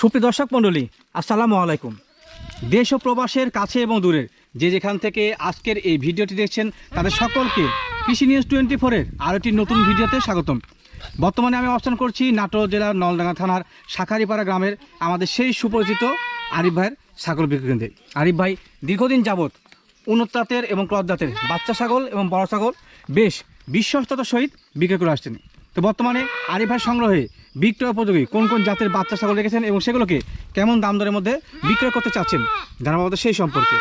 সুপ্রিয় দর্শক মণ্ডলী, আসসালামু আলাইকুম। দেশ ও প্রবাসের কাছে এবং দূরের যে যেখান থেকে আজকের এই ভিডিওটি দেখছেন, তাদের সকলকে কৃষি নিউজ টোয়েন্টি ফোরের আরও একটি নতুন ভিডিওতে স্বাগতম। বর্তমানে আমি অবস্থান করছি নাটোর জেলার নলডাঙ্গা থানার শাখারিপাড়া গ্রামের আমাদের সেই সুপরিচিত আরিফ ভাইয়ের ছাগল বিক্রি কেন্দ্রে। আরিফ ভাই, দীর্ঘদিন যাবৎ উন্নত জাতের এবং ক্রস জাতের বাচ্চা ছাগল এবং বড় ছাগল বেশ বিশ্বস্ততার সহিত বিক্রি করে আসছেন। তো বর্তমানে আরিফ ভাই সংগ্রহে বিক্রয় উপযোগী কোন কোন জাতের বাচ্চা ছাগল রেখেছেন এবং সেগুলোকে কেমন দাম দরের মধ্যে বিক্রয় করতে চাচ্ছেন জানাব আমাদের সেই সম্পর্কে।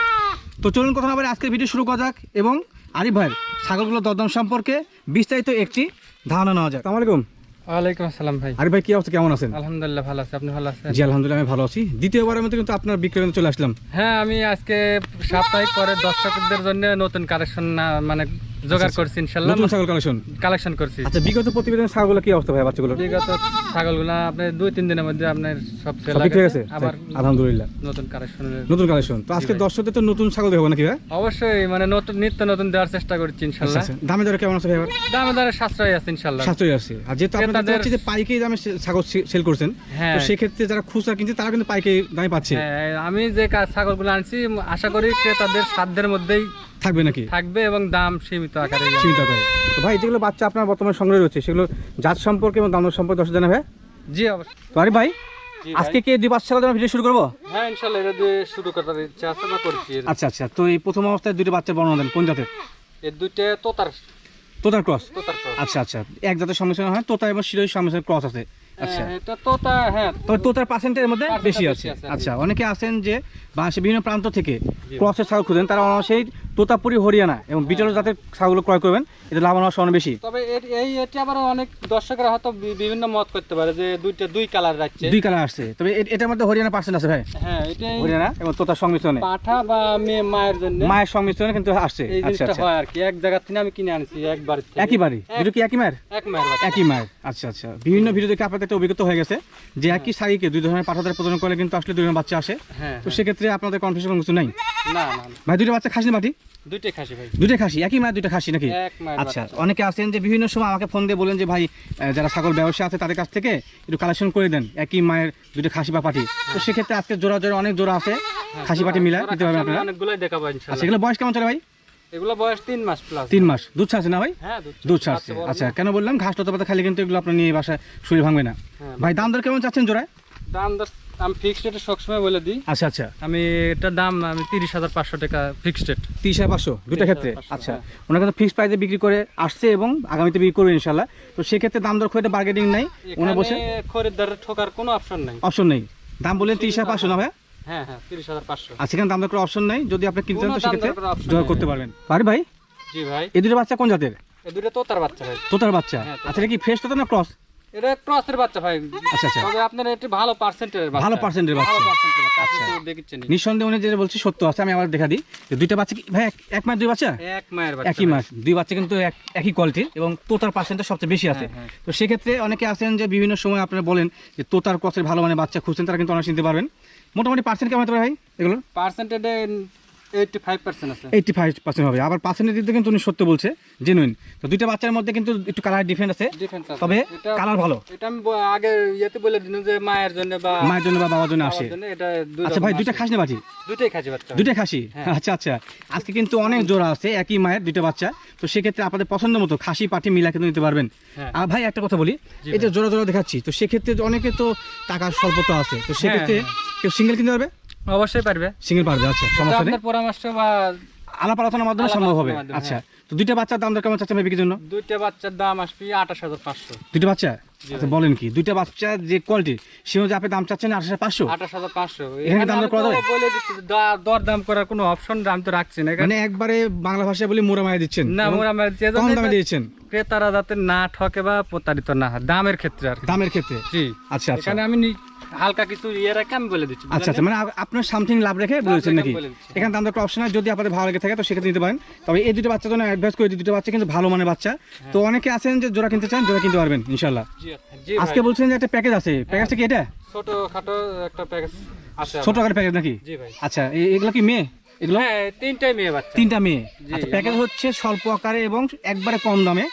তো চলুন কথা না বলে আজকের ভিডিও শুরু করা যাক এবং আরিফ ভাইয়ের ছাগলগুলোর দরদাম সম্পর্কে বিস্তারিত একটি ধারণা নেওয়া যাক। আসসালামু আলাইকুম। ওয়ালাইকুম আসসালাম ভাই। কি অবস্থা? কেমন আছেন? আলহামদুলিল্লাহ ভালো আছে। আপনি ভালো আছেন? জি আলহামদুলিল্লাহ আমি ভালো আছি। দ্বিতীয়বারের কিন্তু আপনার বিক্রয় চলে আসলাম। হ্যাঁ আমি আজকে সাপ্তাহিক পরে দর্শকদের জন্য নতুন কালেকশন মানে জোগাড় করছি ইনশাল্লাহ। নতুন ছাগল কালেকশন কালেকশন করছি। আচ্ছা বিগত প্রতিবেদন ছাগলগুলো কি অবস্থা ভাই বাচ্চাগুলো বিগত ছাগলগুলা আপনার দুই তিন দিনের মধ্যে আপনার সব সেল হয়ে গেছে। আবার আলহামদুলিল্লাহ। নতুন কালেকশন নতুন কালেকশন তো আজকে দর্শকদের তো নতুন ছাগল দেখাবো নাকি ভাই? অবশ্যই মানে নতুন নিত্য নতুন দেওয়ার চেষ্টা করছি আচ্ছা ইনশাল্লাহ। আচ্ছা। দামে দরে কেমন আছে ভাই দামে দামে সাশ্রয় আছে ইনশাল্লাহ। সাশ্রয় আছে। আর যেহেতু আপনাদের হচ্ছে যে পাইকারি দামে ছাগল সেল করছেন হ্যাঁ। তো সেক্ষেত্রে যারা খুচরা কিনছে তারা কিন্তু পাইকারি দামে পাচ্ছে। হ্যাঁ, আমি যে ছাগলগুলো আনছি আশা করি ক্রেতাদের সাধ্যের মধ্যেই থাকবে নাকি? থাকবে এবং দাম সীমিত আকারে সীমিত করে তো ভাই যেগুলো বাচ্চা আপনার বর্তমানে সংগ্রহে রয়েছে সেগুলো জাত সম্পর্কে এবং দাম সম্পর্কে দর্শক জানাবে? জি অবশ্যই। তো আরে ভাই আজকে কি দুই বাচ্চা ছাগলের ভিডিও শুরু করব? হ্যাঁ ইনশাল্লাহ এটা দিয়ে শুরু করার ইচ্ছা আছে বা করছি আচ্ছা আচ্ছা তো এই প্রথম অবস্থায় দুটো বাচ্চা বর্ণনা দেন কোন জাতের? এর দুইটা তোতার। তোতার ক্রস। আচ্ছা আচ্ছা এক জাতের সংমিশ্রণ হয় তোতা এবং শিরোই সংমিশ্রণ ক্রস আছে। আচ্ছা। হ্যাঁ, এটা তোতা হ্যাঁ। তোতার পার্সেন্টের মধ্যে বেশি আছে। আচ্ছা অনেকে আছেন যে বাংলাদেশের বিভিন্ন প্রান্ত থেকে ক্রসের ছাগল খুঁজেন তারা সেই তোতাপুরি হরিয়ানা এবং বিটল জাতের ছাগল ক্রয় করবেন। এতে লাভ হওয়ার সম্ভাবনা বেশি। তবে এই এটি আবার অনেক দর্শকরা হয়তো বিভিন্ন মত করতে পারে যে দুইটা দুই কালার রাখছে। দুই কালার আসছে। তবে এটার মধ্যে হরিয়ানা পার্সেন্ট আছে ভাই। হ্যাঁ হরিয়ানা এবং তোতার সংমিশ্রণে। পাঠা বা মেয়ে মায়ের জন্য। মায়ের সংমিশ্রণে কিন্তু আসছে। এই আচ্ছা জিনিসটা আচ্ছা। হয় আর কি এক জায়গা থেকে আমি কিনে আনছি একবার থেকে। একই বাড়ি? দুটো কি একই মায়ের? এক মায়ের একই মায়ের। আচ্ছা আচ্ছা। বিভিন্ন ভিডিও দেখে আপনাদের একটা অভিজ্ঞতা হয়ে গেছে যে একই শাড়িকে দুই ধরনের পাঠাদের প্রদান করলে কিন্তু আসলে ধরনের বাচ্চা আসে। হ্যাঁ তো সেক্ষেত্রে আপনাদের কনফিউশন কিছু নাই? হ্যাঁ। না ভাই দুটো বাচ্চা খাসি না বাটি? দুইটাই খাসি ভাই। দুটো খাসি? একই মায়ের খাসি নাকি? আচ্ছা অনেকে আছেন যে বিভিন্ন সময় আমাকে ফোন দিয়ে বলেন যে ভাই যারা ছাগল ব্যবসা আছে তাদের কাছ থেকে একটু কালেকশন করে দেন একই মায়ের দুটো খাসি বা পাটি তো সেক্ষেত্রে আজকে জোড়া জোড়া অনেক জোড়া আছে হ্যাঁ, খাসি পাটি মিলা দিতে পারবেন আপনারা? অনেকগুলোই দেখাবো আচ্ছা এগুলো বয়স কেমন চলে ভাই? এগুলো বয়স তিন মাস প্লাস তিন মাস। দুধ ছাড়ছে না ভাই? হ্যাঁ দুধ ছাড়ছে। আচ্ছা কেন বললাম? ঘাস লতা পাতা খালি কিন্তু এগুলো আপনার নিয়ে বাসায় শরীর ভাঙবে না। হ্যাঁ, ভাই দাম দর কেমন চাচ্ছেন জোড়ায়? দাম দর আমি ফিক্সড রেটে সবসময় বলে দিই। আচ্ছা আচ্ছা। আমি এটার দাম আমি তিরিশ হাজার পাঁচশো টাকা ফিক্সড রেট তিরিশ হাজার পাঁচশো? দুটো ক্ষেত্রে? আচ্ছা। হ্যাঁ। ওনারা কিন্তু ফিক্সড প্রাইসে বিক্রি করে আসছে এবং আগামীতে বিক্রি করবে ইনশাল্লাহ তো সেক্ষেত্রে দাম দর খুব একটা বার্গেনিং নাই। ওনার বসে খরিদ্দারের ঠোকার কোনো অপশন নাই। অপশন নেই। দাম বললেন তিরিশ হাজার পাঁচশো না ভাই হ্যাঁ হ্যাঁ তিরিশ হাজার পাঁচশো। আর সেখানে দাম দর অপশন নাই যদি আপনি কিনতে চান তো সেক্ষেত্রে জোগাড় করতে পারবেন। পারি ভাই? জি ভাই। এই দুটো বাচ্চা কোন জাতের? দুটো তোতার বাচ্চা ভাই। তোতার বাচ্চা। হ্যাঁ, আচ্ছা এটা কি ফ্রেশ তোতা না ক্রস এটা ক্রসের বাচ্চা ভাই। আচ্ছা আচ্ছা। তবে আপনার এটা ভালো পার্সেন্টের বাচ্চা। ভালো percent বাচ্চা। ভালো পার্সেন্টের বাচ্চা। আপনি আচ্ছা। তো দেখেছেন নিঃসন্দেহে উনি যেটা বলছি সত্য আছে আমি আবার দেখা দিই। যে দুইটা বাচ্চা কি ভাই এক- মাস দুই বাচ্চা? এক মায়ের বাচ্চা একই মাস। দুই বাচ্চা কিন্তু এক- একই কোয়ালিটির এবং তোতার পার্সেন্টটা সবচেয়ে বেশি আছে। হ্যাঁ, তো সেক্ষেত্রে অনেকে আছেন যে বিভিন্ন সময় আপনারা বলেন যে তোতার ক্রসের ভালো মানে বাচ্চা খুঁজছেন তারা কিন্তু অনেক চিনতে পারবেন। মোটামুটি পার্সেন্ট কেমন হতে পারে ভাই এগুলো? পার্সেন্টেজে এইটটি ফাইভ পার্সেন্ট হবে। আবার পার্সেন্টের দিক কিন্তু উনি সত্য বলছে জেনুইন তো দুইটা বাচ্চার মধ্যে কিন্তু একটু কালার ডিফারেন্ট আছে। তবে কালার ভালো। এটা আমি আগে ইয়েতে বলে দিন যে মায়ের জন্য বা মায়ের জন্য বা বাবার জন্য আসে। এটা আচ্ছা ভাই দুইটা খাসি না বাটি দুইটাই খাসি বাচ্চা। ভাই। দুইটা খাসি? হ্যাঁ। আচ্ছা আচ্ছা। আজকে কিন্তু অনেক জোড়া আছে একই মায়ের দুইটা বাচ্চা। তো সেক্ষেত্রে আপনাদের পছন্দ মতো খাসি পাটি মিলা কিন্তু নিতে পারবেন। হ্যাঁ। আর ভাই একটা কথা বলি। জি এই যে জোড়া জোড়া দেখাচ্ছি তো সেক্ষেত্রে অনেকে তো টাকার স্বল্পতা আছে। তো সেক্ষেত্রে হ্যাঁ, কেউ সিঙ্গেল কিনতে পারবে? অবশ্যই পারবে। সিঙ্গেল পারবে আচ্ছা সমস্যা নেই। পরামর্শ বা আলাপ আলোচনার মাধ্যমে সম্ভব হবে। আচ্ছা। তো দুইটা বাচ্চার দাম কেমন চাচ্ছেন বিক্রির জন্য দুইটা বাচ্চার দাম আসবে আঠাশ হাজার পাঁচশো। দুইটা বাচ্চা? আচ্ছা বলেন কি দুইটা বাচ্চা যে কোয়ালিটি সে অনুযায়ী আপনি দাম চাচ্ছেন আঠাশ পাঁচশো? আঠাশ হাজার পাঁচশো। এখানে দাম করা? বলে দিচ্ছি দর দাম করার কোনো অপশন আমি তো রাখছি না। এখানে মানে একবারে বাংলা ভাষায় বলে মারা দিচ্ছেন না মোরা আমার যে কম দামে দিয়েছেন। ক্রেতারা যাতে না ঠকে বা প্রতারিত না হয় দামের ক্ষেত্রে আর দামের ক্ষেত্রে? জি। আচ্ছা আচ্ছা। এখানে আমি হালকা কিছু ইয়ে রেখে আমি বলে দিচ্ছি আচ্ছা আচ্ছা মানে আপনার সামথিং লাভ রেখে বলেছেন নাকি। এখানে দাম দরকার অপশন আছে যদি আপনাদের ভালো লেগে থাকে তো সেক্ষেত্রে নিতে পারেন। তবে এই দুটো বাচ্চার জন্য অ্যাডভাইস করে দুটো বাচ্চা কিন্তু ভালো মানের বাচ্চা। তো অনেকে আছেন যে জোড়া কিনতে চান জোড়া কিনতে পারবেন ইনশাল্লাহ আজকে। বলছেন যে একটা প্যাকেজ আছে। প্যাকেজটা কি এটা? ছোট খাটো একটা প্যাকেজ আছে ছোট। আকারের প্যাকেজ নাকি? আচ্ছা এগুলো কি মেয়ে? এগুলো? হ্যাঁ তিনটাই মেয়ে বাচ্চা। তিনটা মেয়ে। আচ্ছা প্যাকেজ হচ্ছে স্বল্প আকারে এবং একবারে কম দামে।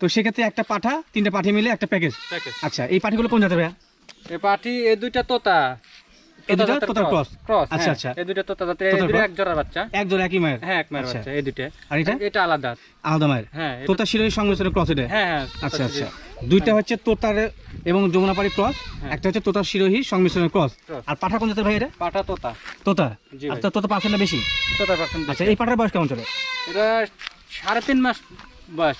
তো সেক্ষেত্রে একটা পাঠা তিনটা পাঠি মিলে একটা প্যাকেজ প্যাকেজ আচ্ছা এই পাঠিগুলো কোন জাতের ভাইয়া? এই পাটি এই দুইটা তোতা। এই দুইটা তোতার cross? ক্রস আচ্ছা, আচ্ছা। এই দুইটা তোতা জাতের এই দুইটা এক জোড়ার বাচ্চা। এক জোড়া একই মায়ের। হ্যাঁ এক মায়ের আচ্ছা। বাচ্চা এই দুইটা। আর এটা? এটা আলাদা। আলাদা মায়ের? হ্যাঁ তোতা শিরোহী সংমিশ্রণে ক্রস এটা? হ্যাঁ হ্যাঁ আচ্ছা আচ্ছা। দুইটা হচ্ছে তোতার এবং যমুনাপাড়ি ক্রস হ্যাঁ। একটা হচ্ছে তোতার শিরোহী সংমিশ্রণের ক্রস আর পাঠা কোন জাতের ভাই এটা? পাটা তোতা। তোতা। তো- তোতা পার্সেন্টটা বেশি? তোতা পার্সেন্ট আচ্ছা এই পাঠার বয়স কেমন চলে? এটা সাড়ে তিন মাস বয়স।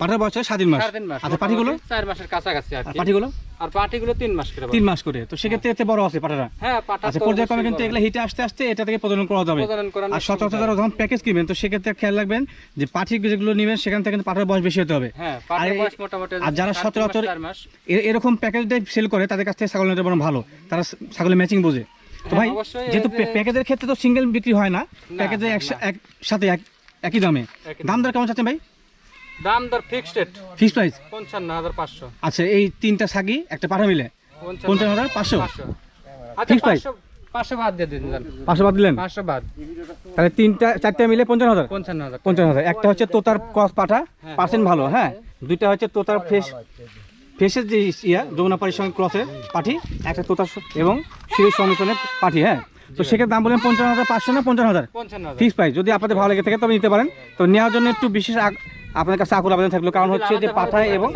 পাঠার বয়স মাস। সাড়ে তিন মাস আচ্ছা পাঠিগুলো? চার মাসের কাছাকাছি আর আর কি। পাঠিগুলো? আর পাটিগুলো তিন মাস করে তিন মাস করে। তো সেক্ষেত্রে এতে বড় আছে পাঠাটা? হ্যাঁ পাটা আচ্ছা তো পর্যায়ক্রমে অবশ্যই কিন্তু বড়। এগুলো হিটে আসতে আসতে এটা থেকে প্রজনন করা যাবে। প্রজনন আর সচরাচর যারা যখন প্যাকেজ কিনবেন তো সেক্ষেত্রে খেয়াল রাখবেন যে পাঠি যেগুলো নেবেন সেখান থেকে কিন্তু পাঠার বয়স বেশি হতে হবে। হ্যাঁ পাটার আর বয়স মোটামুটি আর যারা সাড়ে তিন মাস, সচরাচর চার মাস। এ- এরকম প্যাকেজ সেল করে তাদের কাছ থেকে ছাগল নিতে বরং ভালো। তারা স- ছাগলের ম্যাচিং বোঝে। তো হ্যাঁ, ভাই অবশ্যই যেহেতু এই যে- প্যাকেজের ক্ষেত্রে তো সিঙ্গেল বিক্রি হয় না প্যাকেজে একসা- একসাথে এক- একই দামে। একই দাম দর কেমন চাচ্ছেন ভাই? দাম দর ফিক্সড রেট ফিক্স প্রাইস পঞ্চান্ন হাজার পাঁচশো। আচ্ছা এই তিনটা সাগি একটা পাঠা মিলে? পঞ্চান্ন হাজার পাঁচশো? পাঁচশো। আচ্ছা Fixed price? পাঁচশো পাঁচশো বাদ দিয়ে দিন যান। পাঁচশো বাদ দিলেন? পাঁচশো বাদ। তাহলে তিনটা চারটা মিলে পঞ্চান্ন হাজার? পঞ্চান্ন হাজার। পঞ্চান্ন হাজার। একটা হচ্ছে তোতার ক্রস পাঠা হ্যাঁ। পার্সেন্ট ভালো হ্যাঁ? দুইটা হচ্ছে তোতার ফ্রেশ ফ্রেশের যে ইয়া যমুনাপাড়ির সঙ্গে ক্রসের পাঠি একটা তোতার স- এবং শিরের সংমিশ্রণের পাঠি হ্যাঁ? তো সেক্ষেত্রে দাম বললেন পঞ্চান্ন হাজার পাঁচশো না পঞ্চান্ন হাজার? ফিক্স প্রাইস যদি আপনাদের ভালো লেগে থাকে তবে নিতে পারেন। তো নেওয়ার জন্য একটু বিশেষ আপনার কাছে আকুল আবেদন থাকল। কারণ হচ্ছে যে পাঠায় এবং।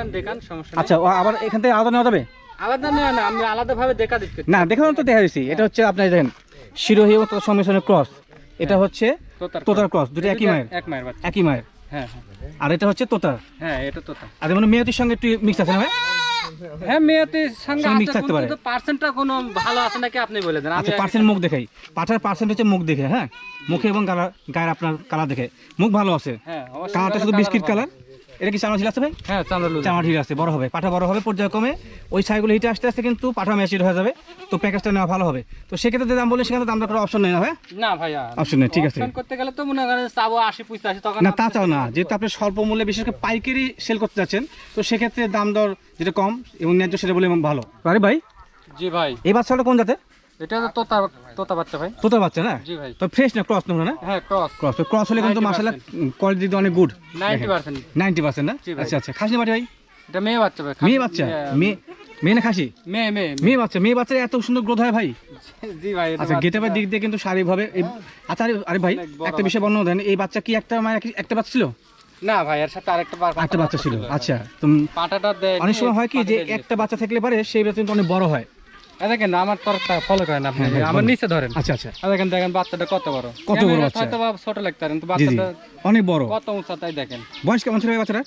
আচ্ছা আবার এখান থেকে আলাদা নেওয়া যাবে? আলাদা না না আমি আলাদা দেখা দিচ্ছি। না দেখানো তো দেখা দিচ্ছি এটা হচ্ছে আপনার দেখেন শিরোহী এবং তোতার সংমিশ্রণের ক্রস। এটা হচ্ছে তোতার ক্রস। দুটো একই মায়ের। এক মায়ের একই মায়ের। হ্যাঁ হ্যাঁ। আর এটা হচ্ছে তোতার। হ্যাঁ এটা তোতা আর মানে মেয়েটির সঙ্গে একটু মিক্স আছে না ভাই? হ্যাঁ মেয়েতে সঙ্গে থাকতে পারে। পার্সেন্টটা কোনো ভালো আছে নাকি আপনি বলে দেন? আচ্ছা পার্সেন্ট মুখ দেখাই। পাঠার পার্সেন্ট হচ্ছে মুখ দেখে হ্যাঁ? মুখে এবং গালা গায়ের আপনার কালার দেখে। মুখ ভালো আছে। হ্যাঁ কালারটা শুধু বিস্কিট কালার এটা কি চামড়া ছিল আছে ভাই? হ্যাঁ চামড়া ঠিক আছে। বড় হবে। পাঠা বড় হবে পর্যায়ক্রমে ওই ছাইগুলো হিটে আসতে আসতে কিন্তু পাঠা ম্যাচিড হয়ে যাবে। তো প্যাকেজটা নেওয়া ভালো হবে। তো সেক্ষেত্রে যে দাম বলে সেখানে দাম করার অপশন নেই না ভাই? না ভাইয়া। অপশন নেই ঠিক আছে। করতে গেলে তো মনে করেন চাবো আশি পঁচাশি তখন না তা চাও না। যেহেতু আপনি স্বল্প মূল্যে বিশেষ করে পাইকারি সেল করতে যাচ্ছেন তো সেক্ষেত্রে দাম দর যেটা কম এবং ন্যায্য সেটা বলে ভালো। আরে ভাই। জি ভাই। এই বাচ্চাটা কোন জাতে এটা তো তোতা তোতা বাচ্চা ভাই। তোতার বাচ্চা না? জি ভাই। তো ফ্রেশ না? ক্রস না না? হ্যাঁ ক্রস ক্রস ক্রস হলে কিন্তু 90% কোয়ালিটি অনেক good ninety percent ninety percent না? আচ্ছা আচ্ছা। খাসি বাড়ি ভাই? এটা মেয়ে বাচ্চা ভাই মেয়ে বাচ্চা? মেয়ে মেয়ে না খাসি? মেয়ে মেয়ে মেয়ে। বাচ্চা মেয়ে বাচ্চার এত সুন্দর গ্রোথ হয় ভাই। জি ভাই আচ্ছা দিক দিয়ে কিন্তু শারীরিকভাবে আচ্ছা আরে আরে ভাই একটা বিষয় বর্ণনা দেন। এই বাচ্চা কি একটা মায়ের কি- একটা বাচ্চা ছিল? না ভাই এর সাথে আরেকটা বাচ্চা ছিল। আচ্ছা তো পাটাটা দেয় অনেক সময় হয় কি যে একটা বাচ্চা থাকলে পারে সেই বাচ্চা কিন্তু অনেক বড় হয়। দেখেন আমার তরফটা ফলো করেন আপনি। আমার নিচে ধরেন। আচ্ছা আচ্ছা। দেখেন দেখেন বাচ্চাটা কত বড়। কত বড় বাচ্চা? হয়তো ছোট লাগতে পারে কিন্তু জি জি। বাচ্চাটা অনেক বড়। কত উঁচা তাই দেখেন। বয়স কেমন ছিল বাচ্চাটা?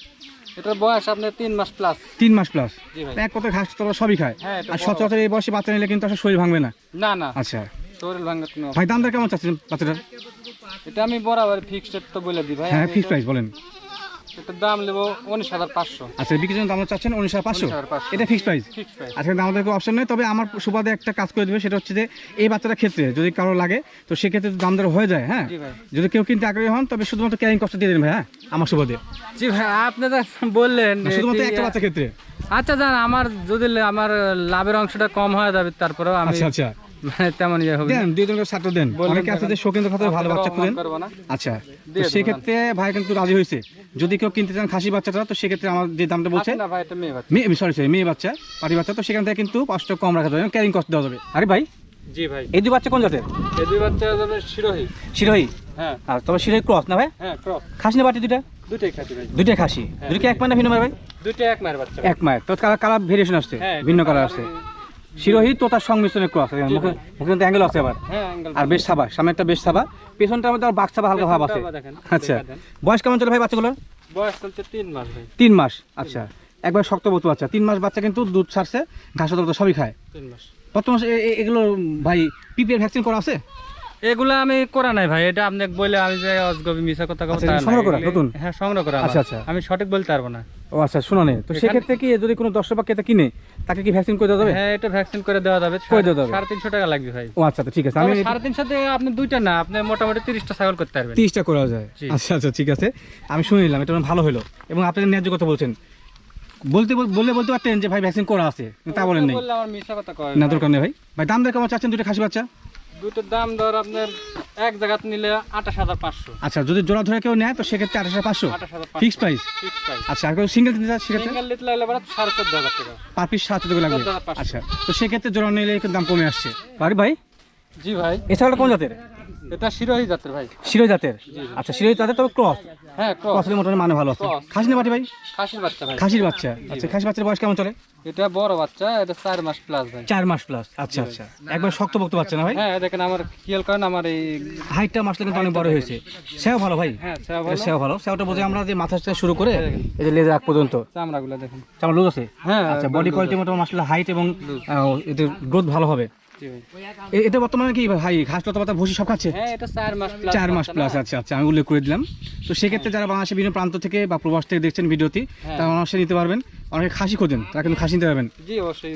এটার বয়স আপনার তিন মাস প্লাস তিন মাস প্লাস জি এক কথা ঘাস তোরা সবই খায়। হ্যাঁ আর সচরাচর এই বয়সে বাচ্চা নিলে কিন্তু আসলে শরীর ভাঙবে না। না না। আচ্ছা। শরীর ভাই দাম দর কেমন চাচ্ছেন বাচ্চাটার? এটা আমি বরাবর ফিক্সড তো বলে দিই ভাই। হ্যাঁ আমি ফিক্স তো- প্রাইস বলেন। এটার দাম নেব উনিশ হাজার পাঁচশো। আচ্ছা বিক্রির জন্য দাম চাচ্ছেন উনিশ হাজার পাঁচশো? এটা ফিক্স প্রাইস ফিক্সড প্রাইস আজকে আমাদের কোনো অপশন নেই তবে আমার সুবাদে একটা কাজ করে দেবে সেটা হচ্ছে যে এই ক্ষেত্রে যদি কারও লাগে তো সেক্ষেত্রে দাম দর হয়ে যায় হ্যাঁ? যদি কেউ কিনতে আগ্রহী হন তবে শুধুমাত্র ক্যারিং কষ্ট দিয়ে দেবেন ভাই হ্যাঁ? আমার সুবাদে। জি ভাই আপনি বললেন শুধুমাত্র একটা ক্ষেত্রে? আচ্ছা জান আমার যদি আমার লাভের অংশটা কম হয়ে যাবে তারপরেও আচ্ছা আচ্ছা। মানে তেমন ইয়ে হবে দেন দুই জনকে সাতটা দেন অনেকে আছে যে শৌখিন খাতে ভালো বাচ্চা খুঁজেন আচ্ছা তো সেক্ষেত্রে ভাই কিন্তু রাজি হয়েছে। যদি কেউ কিনতে চান খাসি বাচ্চাটা তো সেক্ষেত্রে আমার যে দামটা বলছে মেয়ে সরি সরি মেয়ে বাচ্চা পাটি বাচ্চা তো সেখান থেকে কিন্তু কষ্ট কম রাখা যাবে ক্যারিং কস্ট দেওয়া যাবে। আরে ভাই জি ভাই। এই দুই বাচ্চা কোন জাতের? এই দুই বাচ্চা যাবে শিরোহী। শিরোহী? হ্যাঁ। আর তবে শিরোহী ক্রস না ভাই? হ্যাঁ ক্রস খাসি না বাটি দুইটা? দুইটাই খাচ্ছি ভাই। দুইটা খাসি। দুইটা এক মায়ের না ভিন্ন মায়ের ভাই? দুইটা এক মায়ের বাচ্চা। এক মায়ের তো কালার কালার ভেরিয়েশন আসছে। হ্যাঁ ভিন্ন কালার আসছে। শিরোহী তো তার সংমিশ্রণে ক্রস মুখে মুখে কিন্তু অ্যাঙ্গেল আছে আবার হ্যাঁ আর বেশ সাবা সামনেরটা বেশ সাবা। পেছনটার মধ্যে আবার বাঘ সাবা হালকা ভাব আছে। আচ্ছা। বয়স কেমন চলে ভাই বাচ্চাগুলোর? বয়স চলছে তিন মাস ভাই। তিন মাস আচ্ছা। একবার শক্ত বতু আচ্ছা তিন মাস বাচ্চা কিন্তু দুধ ছাড়ছে ঘাস তো সবই খায়। তিন মাস। বর্তমান এগুলো ভাই পিপিএর ভ্যাকসিন করা আছে? এগুলো আমি করা নাই ভাই এটা আপনি বলে আমি যে অজগবি মিশা কথা কথা আচ্ছা, সংগ্রহ করা, নতুন? হ্যাঁ সংগ্রহ করা আচ্ছা, আচ্ছা। আমি সঠিক বলতে পারব না। ও আচ্ছা শোনো নে তো সেক্ষেত্রে কি যদি কোনো দর্শক বা ক্রেতা কিনে তাকে কি ভ্যাকসিন করে দেওয়া যাবে? হ্যাঁ এটা ভ্যাকসিন করে দেওয়া যাবে। করে দেওয়া যাবে। সাড়ে তিনশো টাকা লাগবে ভাই। ও আচ্ছা তো ঠিক আছে আমি তবে সাড়ে তিনশোতে আপনি দুইটা না আপনি মোটামুটি তিরিশটা ছাগল করতে পারবেন। তিরিশটা করা যায়। আচ্ছা আচ্ছা ঠিক আছে। আমি শুনে নিলাম এটা ভালো হলো। এবং আপনি ন্যায্য কথা বলছেন বলতে বল- বললে বলতে পারতেন যে ভাই ভ্যাকসিন করা আছে তা বলেন নাই। কথা না দরকার নেই ভাই। ভাই দাম দর কেমন চাচ্ছেন? দুটো খাসি বাচ্চা? দুটোর দাম ধর আপনার এক জায়গাত নিলে আঠাশ হাজার পাঁচশো। আচ্ছা যদি জোড়া ধরে কেউ নেয় তো সেক্ষেত্রে আঠাশ হাজার পাঁচশো। ফিক্স প্রাইস আচ্ছা আর কেউ সিঙ্গেল নিতে চায় সেক্ষেত্রে? সিঙ্গেল নিতে লাগলে এবার সাড়ে চোদ্দ হাজার টাকা। পার পিস সাড়ে চোদ্দ লাগবে। আচ্ছা তো সেক্ষেত্রে জোড়া নিলে একটু দাম কমে আসছে। পারি ভাই? জি ভাই। এছাড়া কোন জাতের? এটা শিরোহী জাতের ভাই। শিরোই জাতের? আচ্ছা জাতের তবে ক্রস? হ্যাঁ ক্রস। মোটামুটি মানে ভালো আছে। খাসি না বাটি ভাই? খাসির বাচ্চা ভাই। খাসির বাচ্চা। আচ্ছা খাসি বাচ্চার বয়স কেমন চলে? এটা বড় বাচ্চা এটা মাস প্লাস ভাই। মাস প্লাস আচ্ছা আচ্ছা। একবার শক্ত বক্ত বাচ্চা না ভাই? হ্যাঁ দেখেন আমার খেয়াল করেন আমার এই হাইটটা মাসলে কিন্তু অনেক বড় হয়েছে। সেও ভালো ভাই। হ্যাঁ ভালো। সেও ভালো। সেওটা বোঝে আমরা যে মাথা থেকে শুরু করে এই যে লেজার আগ পর্যন্ত। চামড়াগুলো দেখেন। চামড়া লুজ আছে? হ্যাঁ আচ্ছা বডি কোয়ালিটি মোটামুটি মাসলে হাইট এবং এদের গ্রোথ ভালো হবে। এটা বর্তমানে কি ভাই ঘাস লতা ভুসি সব খাচ্ছে? হ্যাঁ চার মাস প্লাস আচ্ছা আচ্ছা আমি উল্লেখ করে দিলাম। তো সেক্ষেত্রে যারা বাংলাদেশের বিভিন্ন প্রান্ত থেকে বা প্রবাস থেকে দেখছেন ভিডিওটি হ্যাঁ। তারা অনায়াসে নিতে পারবেন। অনেকে খাসি খোঁজেন তারা কিন্তু খাসি নিতে পারবেন।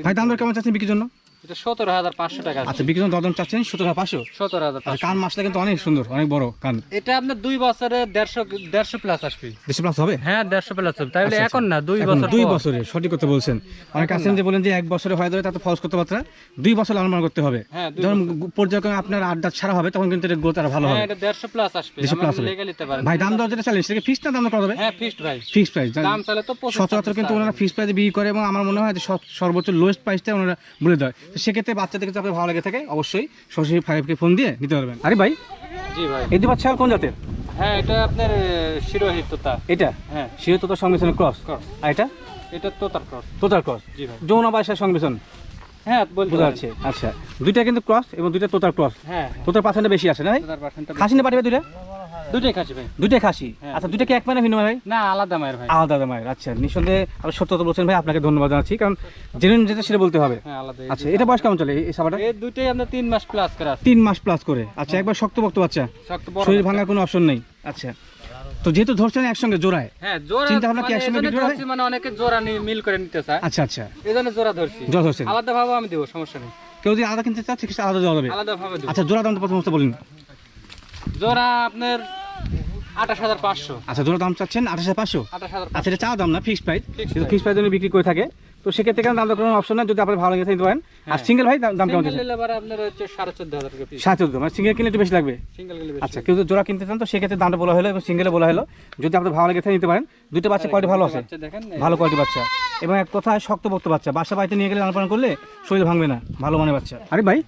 ভাই দাম দর কেমন চাচ্ছেন বিক্রির জন্য? এটা সতেরো হাজার পাঁচশো টাকা আচ্ছা বিক্রির দরদাম চাচ্ছেন? সতেরো হাজার পাঁচশো? সতেরো হাজার কান মাসটা কিন্তু অনেক সুন্দর অনেক বড় কান। এটা আপনার দুই বছরে দেড়শো দেড়শো প্লাস আসবে। বেশি প্লাস হবে? হ্যাঁ দেড়শো প্লাস আসবে তাই এখন না দুই বছর দুই বছরে সঠিক কথা বলছেন। অনেক আছেন যে বলেন যে এক বছরে হয় ধরে তাতে ফলস করতে পারতে দুই বছর লালন করতে হবে। হ্যাঁ যখন পর্যায়ক্রমে আপনার আট ছাড়া হবে তখন কিন্তু এটা গ্রোথ আরও ভালো হ্যাঁ হবে। এটা দেড়শো প্লাস আসবে। দেড়শো plus হবে। লেগে নিতে পারেন। ভাই দাম দর যেটা চালিয়ে সেটাকে ফিক্সড না দাম করা হবে হ্যাঁ ফিক্সড ভাই। ফিক্সড প্রাইস দাম চালে তো সচরাচর কিন্তু ওনারা ফিক্সড প্রাইসে বিক্রি করে এবং আমার মনে হয় যে সর্বোচ্চ লোয়েস্ট প্রাইসটা ওনারা বলে দেয়। সেক্ষেত্রে বাচ্চাদের যদি আপনার ভালো লেগে থাকে অবশ্যই সরাসরি ফাইভকে ফোন দিয়ে নিতে পারবেন। আরে ভাই জি ভাই। এই বাচ্চা কোন জাতের? হ্যাঁ এটা আপনার শিরোহিত তোতা। এটা? হ্যাঁ। শিও তোতার সংমিশ্রণ ক্রস আর এটা? এটা তোতার ক্রস তোতার ক্রস জি ভাই। যৌন বাসার সংমিশ্রণ? হ্যাঁ বোঝা যাচ্ছে আচ্ছা। দুইটা কিন্তু ক্রস এবং দুইটা তোতার ক্রস হ্যাঁ তোতার পার্সেন্টটা বেশি আছে না খাসি না পাঠিয়ে দুইটা? দুটোই খাসি ভাই। দুইটাই খাসি? হ্যাঁ। আচ্ছা দুইটা কি এক মানে ভিন্ন ভাই? না আলাদা মায়ের ভাই। আলাদা মায়ের আচ্ছা। নিঃসন্দেহে আপনি সত্য কথা বলছেন ভাই আপনাকে ধন্যবাদ জানাচ্ছি কারণ জেনুইন যেটা সেটা বলতে হবে। হ্যাঁ আচ্ছা এটা বয়স কেমন চলে এই- সাবাটা আপনার তিন মাস প্লাস করে তিন মাস প্লাস করে। আচ্ছা একবার শক্ত বক্ত বাচ্চা। শরীর ভাঙার কোনো অপশন নেই। আচ্ছা তো যেহেতু ধরছেন একসঙ্গে জোড়ায় হ্যাঁ জোড়া চিন্তা ভাবনা কি মানে একসঙ্গে বিক্রি হয়? মানে অনেকে জোড়া নিয়ে মিল করে নিতে চায়। আচ্ছা আচ্ছা। জোড়া ধরছি। জোড়া ধরছেন। আলাদা ভাবে আমি দেবো সমস্যা নেই। কেউ যদি আলাদা কিনতে চায় ঠিক আছে, আলাদা দেওয়া যাবে আলাদা ভাবে আচ্ছা জোড়া দাম তো প্রথমত বলুন। জোড়া আপনার আঠাশ হাজার পাঁচশো। আচ্ছা জোড়া দাম চাচ্ছেন আঠাশ হাজার পাঁচশো? আঠাশ হাজার আচ্ছা এটা দাম না ফিক্সড প্রাইস Fixed কিন্তু ফিক্সড প্রাইস বিক্রি করে থাকে তো সেক্ষেত্রে কেন দাম কোনো অপশন নেই? যদি আপনার ভালো লাগে নিতে পারেন। আর হ্যাঁ। সিঙ্গেল ভাই দাম কেমন সিঙ্গেল সাড়ে চোদ্দ হাজার মানে সিঙ্গেল কিনলে একটু বেশি লাগবে। সিঙ্গেল আচ্ছা কেউ জোড়া কিনতে চান তো সেক্ষেত্রে দামটা বলা হলো এবং সিঙ্গেলে বলা হলো। যদি আপনার ভালো লাগে নিতে পারেন। দুটো বাচ্চা কোয়ালিটি ভালো আছে। ভালো কোয়ালিটি বাচ্চা। এবং এক কথায় শক্তপোক্ত বাচ্চা। বাসা বাড়িতে নিয়ে গেলে লালন পালন করলে শরীর ভাঙবে না। ভালো মানে বাচ্চা। আরে ভাই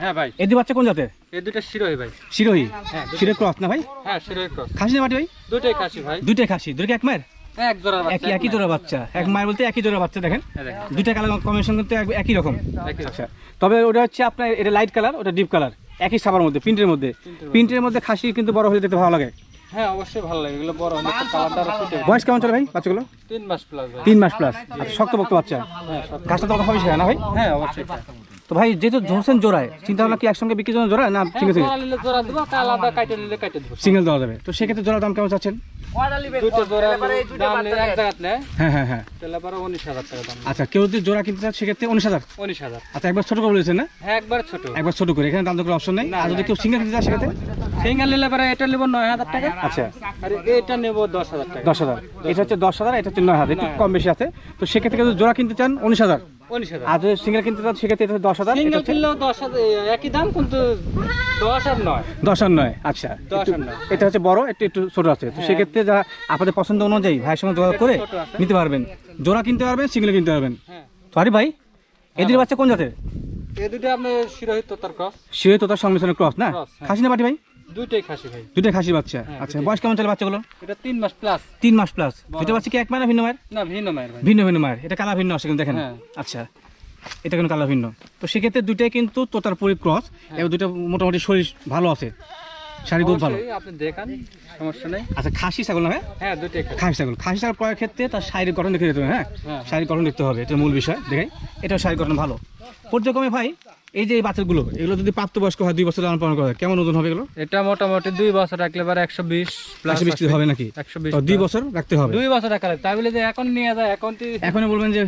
হ্যাঁ ভাই। এই দুই বাচ্চা কোন জাতের? এই দুটো শিরোই ভাই। শিরোহি? হ্যাঁ ক্রস না ভাই? হ্যাঁ ক্রস খাসি না ভাই? দুটোই খাসি ভাই। দুইটাই খাসি। দুটো এক মায়ের? এক জোড়া বাচ্চা একই জোড়া বাচ্চা। এক মায়ের বলতে একই জোড়া বাচ্চা দেখেন? হ্যাঁ, দুইটা কালার কম্বিনেশন কিন্তু একই রকম। আচ্ছা তবে ওটা হচ্ছে আপনার এটা লাইট কালার ওটা ডিপ কালার একই সাবার মধ্যে প্রিন্টের মধ্যে। প্রিন্টের মধ্যে। খাসি কিন্তু বড় হলে দেখতে ভালো লাগে। হ্যাঁ অবশ্যই ভালো লাগে। এগুলো বড় হলে কালারটা আরও ফুটে বয়স কেমন চলে ভাই বাচ্চাগুলো? তিন মাস প্লাস মাস আচ্ছা শক্তপোক্ত বাচ্চা। হ্যাঁ ঘাসটা তো হবে সেখানে না ভাই? হ্যাঁ অবশ্যই। তো ভাই যেহেতু ধরছেন জোড়ায় চিন্তা ভাবনা কি একসঙ্গে বিক্রির জন্য জোড়া না সিঙ্গেল সিঙ্গেল সিঙ্গেল দেওয়া যাবে। তো সেক্ষেত্রে জোড়া দাম কেমন চাচ্ছেন? হ্যাঁ হ্যাঁ হ্যাঁ। আচ্ছা কেউ যদি জোড়া কিনতে চান সেক্ষেত্রে উনিশ হাজার। উনিশ হাজার। আচ্ছা একবার ছোট করে বলেছেন না? একবার ছোট। একবার ছোট করে এখানে দাম দর অপশন নেই। আর যদি কেউ সিঙ্গেল কিনতে চান সেক্ষেত্রে? সিঙ্গেল নিলে পরে এটা নেব নয় হাজার টাকা। আচ্ছা। আর এটা নেব দশ হাজার টাকা। দশ হাজার। এটা হচ্ছে দশ হাজার এটা হচ্ছে নয় হাজার। একটু কম বেশি আছে। তো সেক্ষেত্রে যদি জোড়া কিনতে চান উনিশ হাজার। আর যদি সিঙ্গেল কিনতে চান সেক্ষেত্রে এটা দশ হাজার সিঙ্গেল কিনলেও দশ হাজার একই দাম কিন্তু দশ আর নয়। দশ আর নয় আচ্ছা। এটা হচ্ছে বড় একটু একটু ছোট আছে। তো হ্যাঁ। সেক্ষেত্রে যা আপনাদের পছন্দ অনুযায়ী ভাইয়ের সঙ্গে যোগাযোগ করে নিতে পারবেন। জোড়া কিনতে পারবেন সিঙ্গেল কিনতে পারবেন। হ্যাঁ। সরি ভাই এদের বাচ্চা কোন জাতের? দুটো শিরোহিত তোতার ক্রস সংমিশ্রণের ক্রস না? হ্যাঁ। খাসি না বাটি ভাই? দুইটাই খাসি ভাই। দুটোই খাসির বাচ্চা? হ্যাঁ, আচ্ছা। বয়স কেমন চলে বাচ্চাগুলো এটা তিন মাস প্লাস তিন মাস প্লাস দুটো বাচ্চা কি এক মায়ের ভিন্ন মায়ের? না ভিন্ন মায়ের ভিন্ন ভিন্ন মায়ের। এটা কালার ভিন্ন আছে কিন্তু দেখেন। হ্যাঁ। আচ্ছা এটা কিন্তু কালার ভিন্ন। তো সেক্ষেত্রে দুইটাই কিন্তু তোতার পুরি ক্রস হ্যাঁ। এবং দুটো মোটামুটি শরীর ভালো আছে। শারীর দুধ ভালো। আপনি দেখান সমস্যা নেই। আচ্ছা খাসি ছাগল না হ্যাঁ দুইটাই খাসি। খাসি ছাগল। খাসি ছাগল ক্রয়ের ক্ষেত্রে তার শারীরিক গঠন দেখে যেতে হবে হ্যাঁ। শারীরিক গঠন দেখতে হবে এটা মূল বিষয় দেখাই। এটাও শারীরিক গঠন ভালো। পর্যায়ক্রমে ভাই এই যে এই বাচ্চাগুলো এগুলো যদি প্রাপ্তবয়স্ক হয় দুই বছর লালন পালন করা কেমন ওজন হবে এগুলো? এটা মোটামুটি দুই বছর রাখলে এবার একশো বিশ প্লাস বিশ হবে নাকি? একশো বিশ দুই বছর রাখতে হবে। দুই বছর রাখা লাগে। তাই বলে যে এখন নিয়ে যায় এখন এখনই বলবেন যে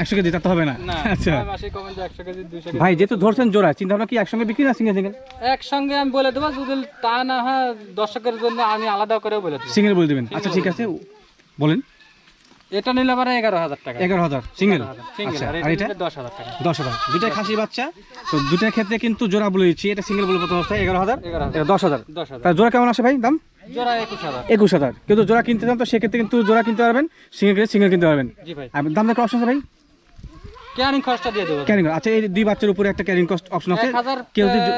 একশো কেজি তাতে হবে না। আচ্ছা। ভাই যেহেতু ধরছেন জোড়া চিন্তা ভাবনা কি একসঙ্গে বিক্রি না সিঙ্গেল সিঙ্গেল একসঙ্গে আমি বলে দেবো যদি তা না হয় দর্শকের জন্য আমি আলাদা করে বলে দেবো। সিঙ্গেল বলে দেবেন। আচ্ছা ঠিক আছে। বলেন। এটা নিলে পারে এগারো হাজার টাকা। এগারো হাজার। সিঙ্গেল আচ্ছা আর এটা দশ হাজার টাকা। দশ হাজার। দুটাই খাসি বাচ্চা। তো দুটার ক্ষেত্রে কিন্তু জোড়া বলে দিচ্ছি। এটা সিঙ্গেল বলে প্রথম অবস্থায় এগারো হাজার। দশ হাজার। দশ হাজার। জোড়া কেমন আসে ভাই দাম? জোড়া একুশ হাজার। কিন্তু জোড়া কিনতে চান তো সেক্ষেত্রে কিন্তু জোড়া কিনতে পারবেন। সিঙ্গেল সিঙ্গেল কিনতে পারবেন। জি ভাই। দাম দেখে অপশন আছে ভাই? ক্যারিং খরচটা দিয়ে দেবো। ক্যারিং আচ্ছা এই দুই বাচ্চার উপরে একটা ক্যারিং কস্ট অপশন আছে কেউ যদি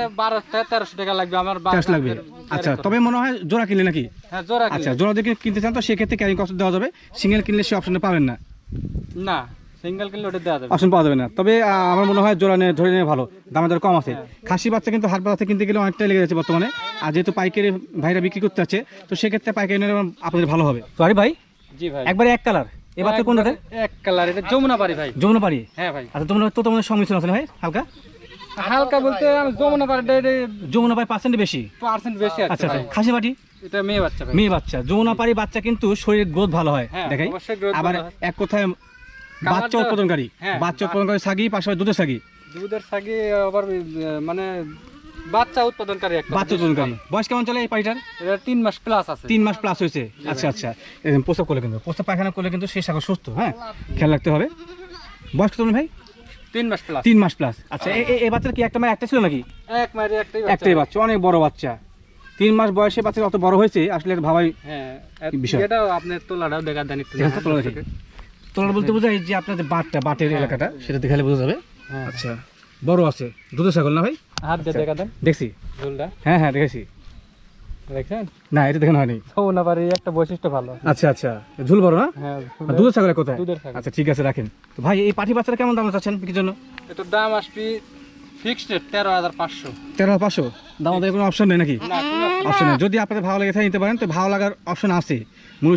টাকা লাগবে আমার বারো চার্জ লাগবে। আচ্ছা তবে মনে হয় জোড়া কিনলে নাকি? হ্যাঁ জোড়া আচ্ছা জোড়া দেখে কিনতে চান তো সেক্ষেত্রে ক্যারিং কস্ট দেওয়া যাবে সিঙ্গেল কিনলে সে অপশনটা পাবেন না। না সিঙ্গেল কিনলে ওটা দেওয়া যাবে অপশন পাওয়া যাবে না। তবে আমার মনে হয় জোড়া নিয়ে ধরে নিয়ে ভালো দামে দর কম আছে। খাসি বাচ্চা কিন্তু হাট বাজার কিনতে গেলে অনেকটাই লেগে যাচ্ছে বর্তমানে। আর যেহেতু পাইকারি ভাইরা বিক্রি করতে আছে তো সেক্ষেত্রে পাইকারি আপনাদের ভালো হবে। তো আরে ভাই জি ভাই। একবারে এক কালার এ বাচ্চা কোন একবারে এক কালার এটা যমুনা বাড়ি ভাই। যমুনা হ্যাঁ ভাই। আচ্ছা তোমরা তো তোমাদের সংমিশ্রণ আছে ভাই? হালকা? হালকা বলতে আমি যমুনা বাড়িটা যমুনা পাড়ি পার্সেন্ট বেশি? পার্সেন্ট বেশি আচ্ছা আচ্ছা। খাসি বাটি এটা মেয়ে বাচ্চা মেয়ে বাচ্চা। যমুনা পাড়ি বাচ্চা কিন্তু শরীরের গ্রোথ ভালো হয় হ্যাঁ, দেখাই। আবার এক কথায় বাচ্চা উৎপাদনকারী। হ্যাঁ, বাচ্চা উৎপাদনকারী সাগি পাশাপাশি দুধের সাগি দুধের সাগি আবার মানে বাচ্চা উৎপাদনকারী একটা বাচ্চা উৎপাদনকারী। বয়স কেমন চলে এই পাড়িটার এটা তিন মাস প্লাস আছে। তিন মাস প্লাস হয়েছে? আচ্ছা আচ্ছা। প্রস্তাব করলে কিন্তু প্রস্তাব পায়খানা করলে কিন্তু সে সাগর সুস্থ হ্যাঁ? খেয়াল রাখতে হবে। বয়স কত ভাই? তিন মাস প্লাস তিন মাস প্লাস আচ্ছা এই বাচ্চার কি একটা মানে একটা ছিল নাকি? এক মায়ের একটাই বাচ্চা। একটাই বাচ্চা অনেক বড় বাচ্চা। তিন মাস বয়সে বাচ্চা অত বড় হয়েছে আসলে এটা ভাবাই হ্যাঁ বিষয়? এটাও আপনার তোলাটাও দেখা দেন একটু। দেখা তোলা বলতে বোঝাই যে আপনার যে বাটটা বাটের এলাকাটা সেটা দেখালে বোঝা যাবে। হ্যাঁ। আচ্ছা। বড় আছে। দুধ ছাগল না ভাই? হাত দিয়ে দেখা দেন। দেখছি। ঝুলটা। হ্যাঁ হ্যাঁ দেখেছি। দেখছেন? না এটা দেখানো হয়নি। যমুনা বাড়ি একটা বৈশিষ্ট্য ভালো। আচ্ছা আচ্ছা। ঝুল বড় না? হ্যাঁ দুধের ছাগলের কোথায়? দুধের ছাগল। আচ্ছা ঠিক আছে রাখেন। তো ভাই এই পাঠি বাচ্চাটা কেমন দাম চাচ্ছেন? বিক্রির জন্য? এটার দাম আসবে ফিক্সড তেরো হাজার পাঁচশো। তেরো কোনো অপশন নেই নাকি? অপশন নেই। যদি আপনাদের ভালো লেগে থাকে নিতে পারেন। তো ভালো লাগার অপশন আছে।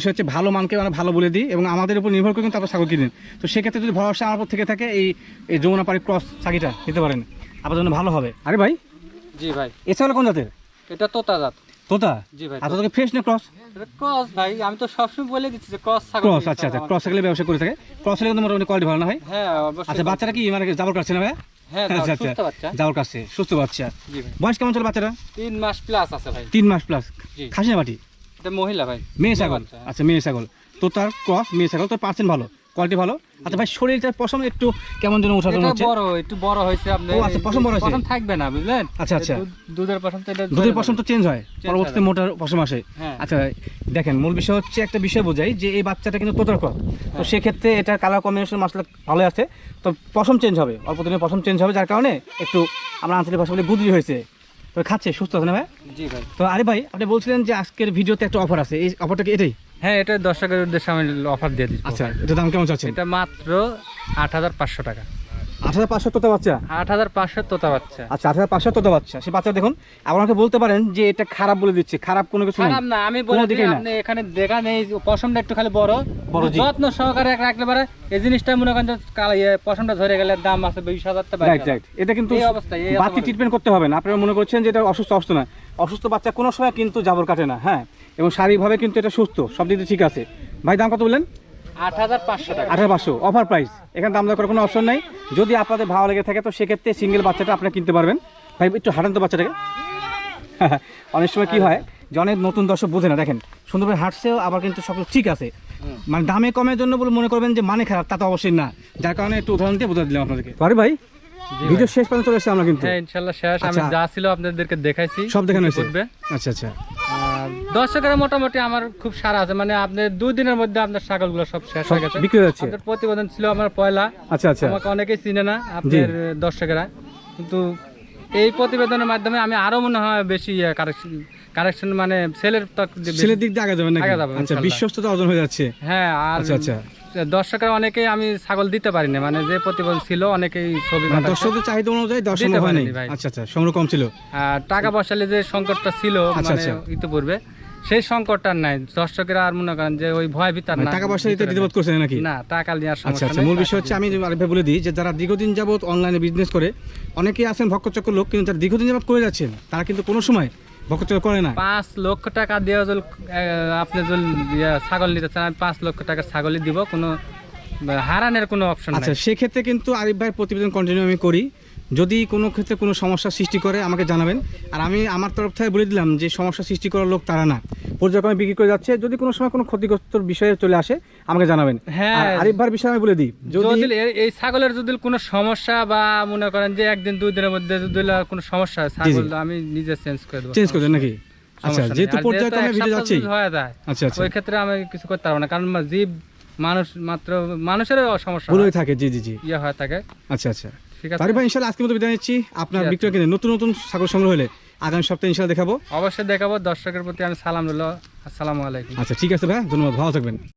হচ্ছে ভালো মানকে আমরা ভালো বলে দিই এবং আমাদের উপর নির্ভর করে কিন্তু আপনার ছাগল কিনেন। তো সেক্ষেত্রে যদি ভরসা আমার থেকে থাকে এই এই যমুনা ক্রস ছাগিটা নিতে পারেন। আপনার জন্য ভালো হবে। আরে ভাই জি ভাই। এ ছাগল কোন জাতের? এটা তোতা জাত। তোতা? জি ভাই তোকে ফ্রেশ না ক্রস ভাই আমি তো সবসময় বলে দিচ্ছি যে ক্রস ছাগল ক্রস আচ্ছা আচ্ছা। ক্রস ছাগলের ব্যবসা করে থাকে। ক্রস ছাগলের কিন্তু মোটামুটি কোয়ালিটি ভালো না ভাই? হ্যাঁ আচ্ছা বাচ্চাটা কি মানে জাবর কাটছে না ভাই হ্যাঁ আচ্ছা সুস্থ আচ্ছা। বাচ্চা। জাবর কাটছে সুস্থ বাচ্চা। বয়স কেমন চলে বাচ্চাটা তিন মাস প্লাস আছে ভাই। তিন মাস প্লাস জি। খাসি না বাটি এটা মহিলা ভাই। মেয়ে ছাগল। আচ্ছা মেয়ে ছাগল। তো তার ক্রস মেয়ে ছাগল তোর পার্সেন্ট ভালো? কোয়ালিটি ভালো? আচ্ছা ভাই শরীরটার পশম একটু কেমন যেন উঠানো হচ্ছে? বড় একটু বড় হয়েছে আপনি ও, আচ্ছা, পশম বড় হয়েছে। পশম থাকবে না বুঝলেন? আচ্ছা, আচ্ছা। দুধের পশম তো এটা দুধের পশম তো চেঞ্জ হয় পরবর্তীতে হয়। মোটার পশম আসে। হ্যাঁ। আচ্ছা দেখেন মূল বিষয় হচ্ছে একটা বিষয় বোঝাই যে এই বাচ্চাটা কিন্তু তোতার ক্রস তো সেক্ষেত্রে এটা কালার কম্বিনেশন মাসলা ভালো আছে। তো পশম চেঞ্জ হবে অল্প দিনে পশম চেঞ্জ হবে যার কারণে একটু আমরা আঞ্চলিক ভাষা বলে গুদরি হয়েছে। তো খাচ্ছে সুস্থ আছে না ভাই? জি ভাই। তো আরে ভাই আপনি বলছিলেন যে আজকের ভিডিওতে একটা অফার আছে এই অফারটা কি এটাই? হ্যাঁ এটা দর্শকের উদ্দেশ্যে আমি অফার দিয়ে দিচ্ছি। আচ্ছা এটা দাম কেমন চাচ্ছেন? এটা মাত্র আট হাজার পাঁচশো টাকা। আট হাজার পাঁচশো তোতা বাচ্চা? আট হাজার পাঁচশো তোতা বাচ্চা। আচ্ছা আট হাজার পাঁচশো তোতা বাচ্চা। সে বাচ্চা দেখুন আমাকে বলতে পারেন যে এটা খারাপ বলে দিচ্ছে। খারাপ কোনো কিছু খারাপ না আমি বলে দিই আপনি এখানে দেখা নেই পশমটা একটু খালি বড়। বড়, জি। যত্ন সহকারে রাখলে পারে এই জিনিসটা মনে করেন যে কাল- ইয়ে, পশমটা ধরে গেলে দাম আছে বিশ হাজার টাকা। রাইট রাইট এটা কিন্তু এই অবস্থায়, এই বাড়তি ট্রিটমেন্ট করতে হবে না। আপনারা মনে করছেন যে এটা অসুস্থ অসুস্থ না। অসুস্থ বাচ্চা কোনো সময় কিন্তু জাবর কাটে না হ্যাঁ? এবং শারীরিকভাবে কিন্তু এটা সুস্থ সব দিক ঠিক আছে। ভাই দাম কত বললেন? আট হাজার পাঁচশো টাকা। আঠারো পাঁচশো অফার প্রাইস এখানে দাম করার কোনো অপশন নেই। যদি আপনাদের ভালো লেগে থাকে তো সেক্ষেত্রে সিঙ্গেল বাচ্চাটা আপনারা কিনতে পারবেন। ভাই একটু হাঁটান তো বাচ্চাটাকে। অনেক সময় কি হয়। যে অনেক নতুন দর্শক বোঝে না দেখেন সুন্দরভাবে হাঁটছেও আবার কিন্তু সব কিছু ঠিক আছে। মানে দামে কমের জন্য বলে মনে করবেন যে মানে খারাপ তা তো অবশ্যই না। যার কারণে একটু উদাহরণ দিয়ে বোঝা দিলাম আপনাদেরকে। আরে ভাই ভিডিও শেষ পর্যন্ত চলে এসেছে আমরা কিন্তু। হ্যাঁ ইনশাল্লাহ শেষ। আমি আচ্ছা। যা ছিল আপনাদেরকে দেখাইছি। সব দেখানো হয়েছে। আচ্ছা আচ্ছা। দর্শকের মোটামুটি আমার খুব সারা আছে। মানে আপনি দুই দিনের মধ্যে আপনার ছাগলগুলো সব শেষ হয়ে গেছে। বিক্রি হচ্ছে আপনার প্রতিবেদন ছিল আমার পয়লা। আচ্ছা আচ্ছা। আমাকে অনেকেই চিনে না আপনার দর্শকেরা। কিন্তু এই প্রতিবেদনের মাধ্যমে আমি আরও মনে হয় বেশি কারেকশন কারেকশন মানে সেলের ছেলের দিক দিয়ে আগে যাবেন আগে যাব, আচ্ছা বিশ্বস্ততা অর্জন হয়ে যাচ্ছে। হ্যাঁ আর আচ্ছা আচ্ছা। দর্শকেরা অনেকেই আমি ছাগল দিতে পারি না মানে যে প্রতিবেদন ছিল অনেকেই ছবি মানে দর্শকদের চাহিদা অনুযায়ী দর্শক হয়নি। আচ্ছা আচ্ছা সংগ্রহ কম ছিল। আর টাকা পয়সালে যে সংকটটা ছিল আচ্ছা, মানে আচ্ছা। ইতিপূর্বে সেই সংকটটা নাই। দর্শকেরা আর মনে করেন যে ওই ভয় ভিতর মানে না টাকা পয়সা দিতে দ্বিধাবোধ করছেন নাকি? না টাকা নেওয়ার আচ্ছা সমস্যা আচ্ছা মূল বিষয় হচ্ছে আমি আরেকভাবে বলে দিই যে যারা দীর্ঘদিন যাবত অনলাইনে বিজনেস করে অনেকেই আছেন ভক্কচক্র লোক কিন্তু যারা দীর্ঘদিন যাবত করে যাচ্ছেন তারা কিন্তু কোনো সময় ভক্কচক্র করে না? পাঁচ লক্ষ টাকা দিয়ে যদি আপনি যদি ছাগল নিতে চান আমি পাঁচ লক্ষ ছাগলই দিব কোনো হারানের কোনো অপশন আচ্ছা সেক্ষেত্রে কিন্তু আরিফ ভাইয়ের প্রতিবেদন কন্টিনিউ আমি করি। যদি কোনো ক্ষেত্রে কোনো সমস্যা সৃষ্টি করে আমাকে জানাবেন। আর আমি আমার তরফ থেকে বলে দিলাম যে সমস্যা সৃষ্টি করার লোক তারা না। পর্যায়ক্রমে বিক্রি করে যাচ্ছে। যদি কোনো সময় কোনো ক্ষতিগ্রস্ত বিষয়ে চলে আসে আমাকে জানাবেন। হ্যাঁ। আর আরিফ ভাইয়ের বিষয়ে আমি বলে দিই যদি এই ছাগলের যদি কোনো সমস্যা বা মনে করেন যে একদিন দুই দিনের মধ্যে যদি কোনো সমস্যা হয় ছাগল আমি নিজে চেঞ্জ করে দেবো। চেঞ্জ করে দেন নাকি? আচ্ছা যেহেতু পর্যায়ক্রমে ভিডিও যাচ্ছি। আচ্ছা আচ্ছা। ওই ক্ষেত্রে আমি কিছু করতে পারব না। কারণ জীব মানুষ মাত্র মানুষেরও সমস্যা থাকে জি জি জি। ইয়ে হয়ে থাকে। আচ্ছা আচ্ছা। ঠিক আছে। ভাই ইনশাল্লাহ আজকের মতো বিদায় নিচ্ছি। আপনার বিক্রয় কেন্দ্রে নতুন নতুন ছাগল সংগ্রহ হলে আগামী সপ্তাহে ইনশাল্লাহ দেখাবো। অবশ্যই দেখাবো। দর্শকের প্রতি আমি সালাম রইল। আসসালামু আলাইকুম। আচ্ছা ঠিক আছে ভাই ধন্যবাদ। ভালো থাকবেন।